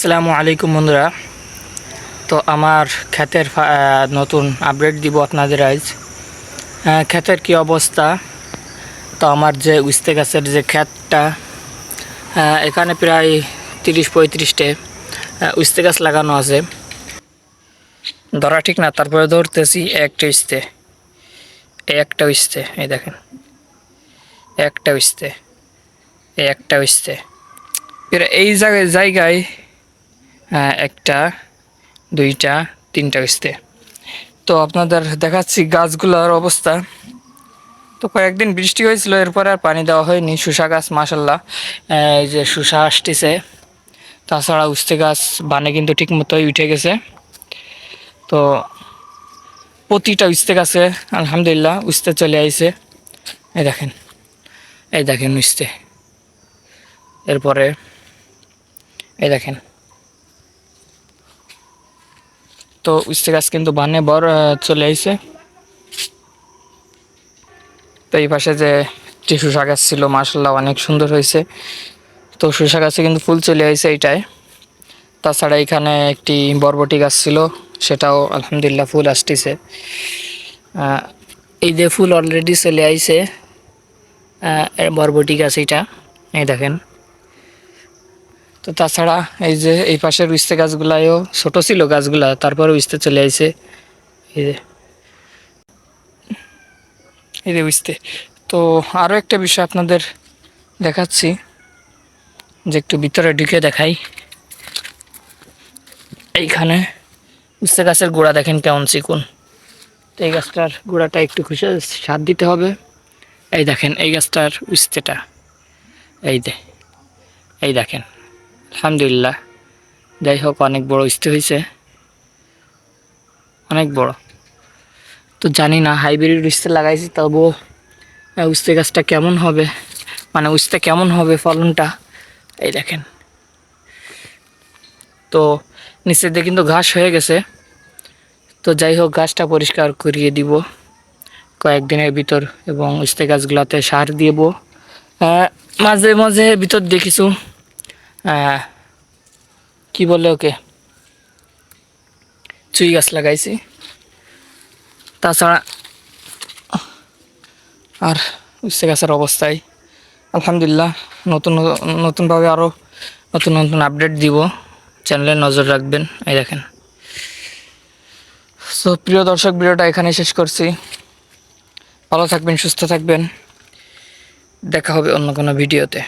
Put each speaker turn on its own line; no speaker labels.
আসসালামু আলাইকুম বন্ধুরা। তো আমার ক্ষেতের নতুন আপডেট দিব আপনাদের আজ। ক্ষেতের কি অবস্থা? তো আমার যে উস্তে গাছের যে ক্ষেতটা এখানে প্রায় তিরিশ পঁয়ত্রিশটে উস্তে গাছ লাগানো আছে। ধরা ঠিক না, তারপরে ধরতেছি একটা উস্তে। একটা উস্তে, এই দেখেন। একটা উস্তে একটা উস্তে। এই জায়গায় জায়গায় একটা, দুইটা, তিনটা উস্তে তো আপনাদের দেখাচ্ছি গাছগুলোর অবস্থা। তো কয়েকদিন বৃষ্টি হয়েছিল, এরপরে আর পানি দেওয়া হয়নি। শুষা গাছ মাসাল্লাহ এই যে শুষা আসতেছে। তাছাড়া উস্তে গাছ, বানে কিন্তু ঠিক মতোই উঠে গেছে। তো প্রতিটা উস্তে গাছে, আলহামদুলিল্লাহ, উস্তে চলে আইছে। এই দেখেন এই দেখেন উস্তে। এরপরে, এই দেখেন। তো উস্তে গাছ কিন্তু বানে, বর চলে আইছে। তো এই পাশে যে একটি শসা গাছ ছিল মার্শাল্লাহ অনেক সুন্দর হয়েছে। তো শসা গাছে কিন্তু ফুল চলে আইছে এইটায়। তাছাড়া এখানে একটি বরবটি গাছ ছিল, সেটাও আলহামদুলিল্লাহ ফুল আসতেছে। এই যে ফুল অলরেডি চলে আইছে বরবটি গাছ এইটা, এই দেখেন। তো তাছাড়া এই যে এই পাশের উস্তে গাছগুলায়ও ছোট ছিল গাছগুলা, তারপরে উস্তে চলে আইছে। এই যে। এই যে উস্তে তো আরও একটা বিষয় আপনাদের দেখাচ্ছি, যে একটু ভিতরে ঢুকে দেখাই। এইখানে উস্তে গাছের গোড়া দেখেন কেমন চিকুন। তো এই গাছটার গোড়াটা একটু খুশি সার দিতে হবে। এই দেখেন, এই গাছটার উস্তেটা এই দে, এই দেখেন। আলহামদুলিল্লাহ। যাই হোক অনেক বড় ইস্তে হয়েছে অনেক বড়। তো জানি না হাইব্রিড উস্তে লাগাইছি তবুও উস্তে গাছটা কেমন হবে? মানে উস্তে কেমন হবে ফলনটা? এই দেখেন। তো নিচের দিয়ে কিন্তু ঘাস হয়ে গেছে। তো যাই হোক গাছটা পরিষ্কার করিয়ে দিব। কয়েকদিনের ভিতর এবং উস্তে গাছগুলোতে সার দিব মাঝে মাঝে ভিতর আহ, কি বলে ওকে? চুই গাছ লাগাইছি। তাছাড়া আর উচ্ছে গাছের অবস্থায় আলহামদুলিল্লাহ, নতুন নতুনভাবে আরও নতুন নতুন আপডেট দিব। চ্যানেলে নজর রাখবেন। এই দেখেন। সো প্রিয় দর্শক, ভিডিওটা এখানে শেষ করছি। ভালো থাকবেন, সুস্থ থাকবেন। দেখা হবে অন্য কোনো ভিডিওতে।